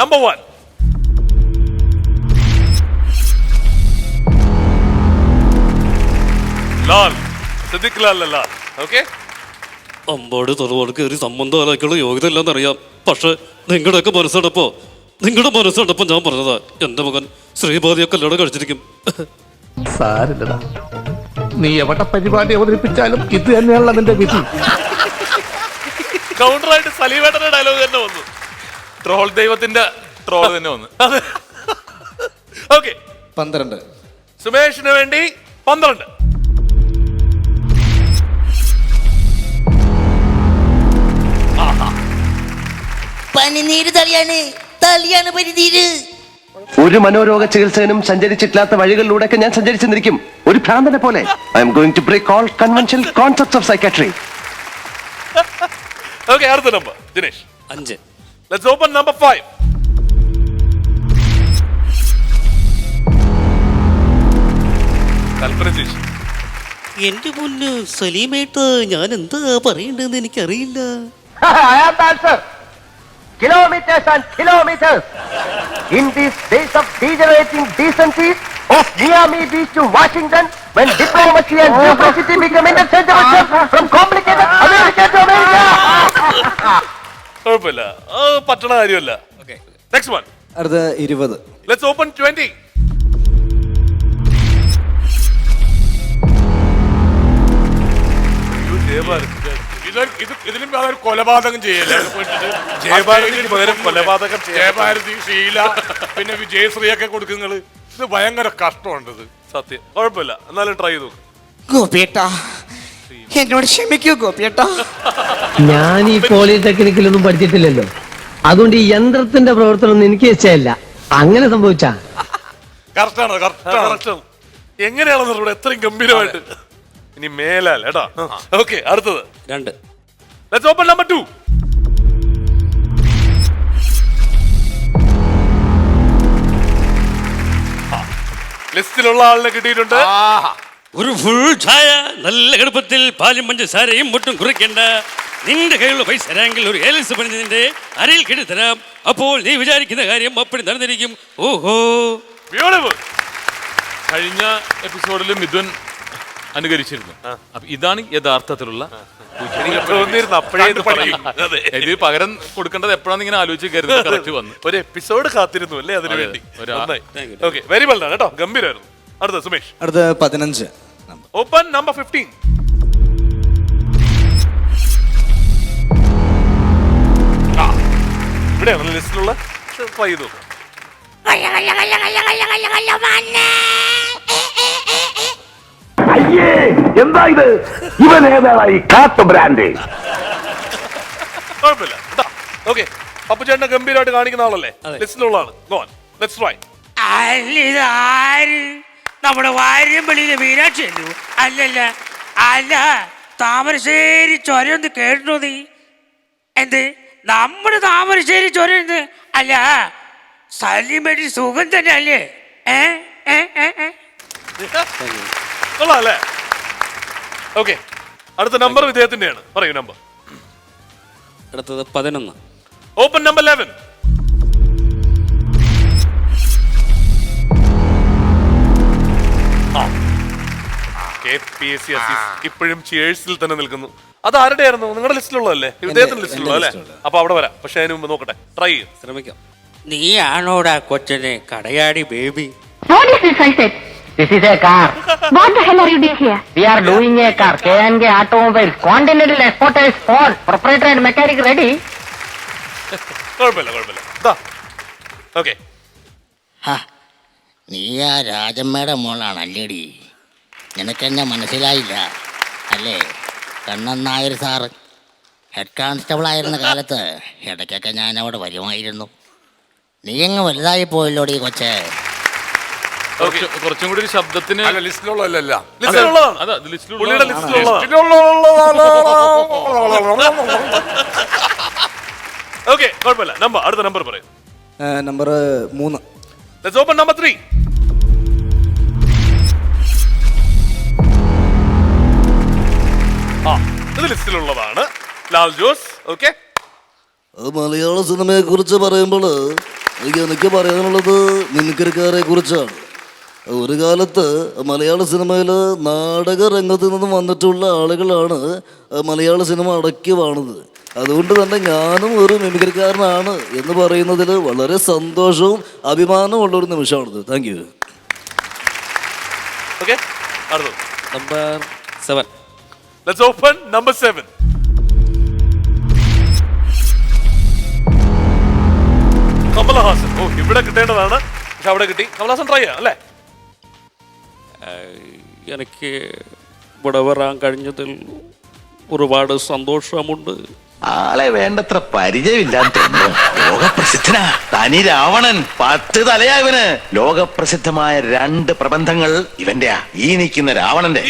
Number one Lal Siddique Lal. Lal okay Ambat തറവാട് കയറി സംബന്ധം ആലോചിക്കുള്ള യോഗ്യത ഇല്ലെന്ന് അറിയാം പക്ഷെ നിങ്ങളുടെയൊക്കെ മനസ്സടപ്പോ നിങ്ങളുടെ മനസ്സടപ്പം ഞാൻ പറഞ്ഞതാ. എന്റെ മകൻ ശ്രീപാതിയൊക്കെ കല്യാണം കഴിച്ചിരിക്കും. സാരില്ലടാ. നീ എവിടെ പരിപാടി അവതരിപ്പിച്ചാലും ഇത് തന്നെയാണല്ലോ നിന്റെ വിധി. കൗണ്ടറായിട്ട് സലീവേട്ടന്റെ ഡയലോഗ് തന്നെ വന്നു. ട്രോൾ ദൈവത്തിന്റെ ട്രോൾ തന്നെ വന്ന്. ഓക്കെ പന്ത്രണ്ട്. സുമേഷിന് വേണ്ടി പന്ത്രണ്ട്. പനിനീര് തളിയാണ്. തളിയാണ് പനിനീര്. ഒരു മനോരോഗ ചികിത്സകനും സഞ്ചരിച്ചിട്ടില്ലാത്ത വഴികളിലൂടെയൊക്കെ ഞാൻ സഞ്ചരിച്ചെന്നിരിക്കും ഒരു ഭ്രാന്തനെ പോലെ. I am going to break all conventional concepts of psychiatry okay അടുത്ത നമ്പർ ദിനേഷ് അഞ്ച്. Let's open number five. Kalpana ചേച്ചി എന്റെ മുന്ന് സലീമേട്ട് ഞാൻ എന്താ പറയണ്ടെന്ന് എനിക്കറിയില്ല Kilometers and kilometers in these days of degenerating decencies of Miami Beach to Washington when diplomacy and become interchangeable from complicated America to America. കുഴപ്പമില്ല. അത് പറ്റണ കാര്യമല്ല. നെക്സ്റ്റ് വൺ അടുത്ത ഇരുപത്. ലെറ്റ്സ് ഓപ്പൺ ട്വന്റി ഇതിലും പകരം കൊലപാതകം ചെയ്യല്ലേ? ജയഭാരതിക്ക് പകരം കൊലപാതകം ജയഭാരതി ഷീല പിന്നെ വിജയശ്രീ ഒക്കെ കൊടുക്കുന്നത്. ഇത് ഭയങ്കര കഷ്ടമുണ്ട് ഇത്. സത്യം. കുഴപ്പമില്ല. എന്നാലും ട്രൈ ചെയ്തു ഗോപിയേട്ടാ എന്നോട് ക്ഷമിക്കൂ ഗോപിയേട്ടാ ഞാൻ ഈ പോളിടെക്നിക്കിലൊന്നും പഠിച്ചിട്ടില്ലല്ലോ. അതുകൊണ്ട് ഈ യന്ത്രത്തിന്റെ പ്രവർത്തനം ഒന്നും എനിക്ക് വെച്ചല്ല അങ്ങനെ സംഭവിച്ചാ? കറക്റ്റാണ് കറക്റ്റാണ് കറക്റ്റ് എങ്ങനെയാണെന്ന് ഇവിടെ എത്രയും ഗംഭീരമായിട്ട്. ഇനി മേലാൽ ഓക്കെ അടുത്തത്. രണ്ട്. ലെറ്റ്സ് ഓപ്പൺ നമ്പർ ടു ലിസ്റ്റിലുള്ള ആളിനെ കിട്ടിയിട്ടുണ്ട്. ഒരു ഫുൾ ചായ നല്ല കടുപ്പത്തിൽ പാലും പഞ്ചസാരയും മുട്ടും കുറിക്കണ്ട. നിന്റെ കയ്യിലുള്ള പൈസ തരാമെങ്കിൽ ഒരു ഏലസ് പണിഞ്ഞതിന്റെ അരയിൽ കെട്ടി തരാം. അപ്പോൾ നീ വിചാരിക്കുന്ന കാര്യം അപ്പടി നടന്നിരിക്കും. ഓഹോ. ബ്യൂട്ടിഫുൾ കഴിഞ്ഞ എപ്പിസോഡിൽ മിഥുൻ അനുകരിച്ചിരുന്നു. അപ്പൊ ഇതാണ് യഥാർത്ഥത്തിലുള്ള തോന്നിയിരുന്നു അപ്പോഴേ ഇത് അതെ. ഇത് പകരം കൊടുക്കേണ്ടത് എപ്പോഴാണ് ഇങ്ങനെ ആലോചിച്ച് കറക്റ്റ് വന്നു. ഒരു എപ്പിസോഡ് കാത്തിരുന്നു അല്ലേ അതിനു അതെ, വേണ്ടി? വെരി വെൽ കേട്ടോ. ഗംഭീരമായിരുന്നു അടുത്ത സുമേഷ്. അടുത്ത പതിനഞ്ച്. ഓപ്പൺ നമ്പർ ഫിഫ്റ്റീൻ ഇവിടെയാണ് ലിസ്റ്റിലുള്ള ട്രൈ ചെയ്തു നോക്കാം. അയ്യേ എന്താ ഇത്? ഇവൻ ഏതാണ് ഈ കാത്ത ബ്രാൻഡ് കുഴപ്പമില്ല. ഓക്കെ. പപ്പുചേട്ടനെ ഗംഭീരമായിട്ട് കാണിക്കുന്ന ആളല്ലേ? ലിസ്റ്റിലുള്ള ആൾ. ഗോൺ ലെറ്റ്സ് ട്രൈ നമ്മുടെ വാര്യമ്പള്ളിയിലെ മീനാക്ഷി അല്ലോ അല്ലല്ല. അല്ല താമരശ്ശേരി ചൊരയൊന്ന് കേട്ടോ നീ? എന്ത്? നമ്മുടെ താമരശ്ശേരി ചൊരയൊന്ന് അല്ല സലിമടി സുഖം തന്നെ അല്ലേ? ഏ? ഏ? ഏ? ഏ? കൊള്ളാം അല്ലേ ഓക്കെ. അടുത്ത നമ്പർ ഇദ്ദേഹത്തിന്റെയാണ് പറയൂ നമ്പർ അടുത്തത് പതിനൊന്ന്. ഓപ്പൺ നമ്പർ ലെവൻ ഇപ്പോഴും ചേഴ്സിൽ തന്നെ നിൽക്കുന്നു. അത് ആരുടെ ആയിരുന്നു നിങ്ങളുടെ ലിസ്റ്റിലുള്ളതല്ലേ? ഇദ്ദേഹത്തിന്റെ ലിസ്റ്റിലുള്ള അല്ലേ അപ്പൊ അവിടെ വരാം. പക്ഷെ അതിന് മുമ്പ് നോക്കട്ടെ. ട്രൈ ചെയ്യും. ശ്രമിക്കാം. നീയാണോടാ കൊച്ചനെ Kadayadi baby? What is this, I said? This is a car. What the hell are you doing here? We are doing a car. K&K Automobiles. Continental Exporters Ford. Proprietor and mechanic ready. കുഴപ്പമില്ല കുഴപ്പമില്ല. ഇതാ okay നീ ആ രാജമ്മയുടെ മോളാണല്ലേടി. നിനക്കെന്നെ മനസ്സിലായില്ല. അല്ലേ? Kannan Nair sir head constable ആയിരുന്ന കാലത്ത് ഇടയ്ക്കൊക്കെ ഞാൻ അവിടെ വരുമായിരുന്നു. നീ അങ്ങ് വലുതായി പോയല്ലോടി കൊച്ചേ? കൊച്ചെ കുറച്ചും കൂടി ഒരു ശബ്ദത്തിന് ലിസ്റ്റിലുള്ളതാണ്. അതാ ലിസ്റ്റിലുള്ള പുള്ളിയുടെ ലിസ്റ്റിലുള്ളതാണ്. ഓക്കെ കുഴപ്പമില്ല. നമ്പർ അടുത്ത നമ്പർ പറയും. നമ്പർ മൂന്ന്. Let's open number three Jose okay Malayala സിനിമയെ കുറിച്ച് പറയുമ്പോൾ എനിക്ക് എനിക്ക് പറയാനുള്ളത് മിമിക്രിക്കാരെ കുറിച്ചാണ് ഒരു കാലത്ത് മലയാള സിനിമയിൽ നാടക രംഗത്ത് നിന്നും വന്നിട്ടുള്ള ആളുകളാണ് മലയാള സിനിമ അടക്കി വാണത്. അതുകൊണ്ട് തന്നെ ഞാനും ഒരു മിമിക്രിക്കാരനാണ് എന്ന് പറയുന്നതിൽ വളരെ സന്തോഷവും അഭിമാനവും ഉള്ള ഒരു നിമിഷമാണിത്. Thank you okay number seven let's open number seven Kamal Haasan. ഓ ഇവിടെ കിട്ടേണ്ടതാണ്. പക്ഷെ അവിടെ കിട്ടി. കമലഹാസൻ ട്രൈ ചെയ്യാം അല്ലേ? എനിക്ക് ഇവിടെ വരാൻ കഴിഞ്ഞതിൽ ഒരുപാട് സന്തോഷമുണ്ട്. ആളെ വേണ്ടത്ര പരിചയമില്ലാന്ന് തോന്നുന്നു. ലോകപ്രസിദ്ധനാ. തനി രാവണൻ പത്ത് തലയാ ഇവന് ലോകപ്രസിദ്ധമായ രണ്ട് പ്രബന്ധങ്ങൾ ഇവന്റെയാ. ഈ നിൽക്കുന്ന രാവണന്റെ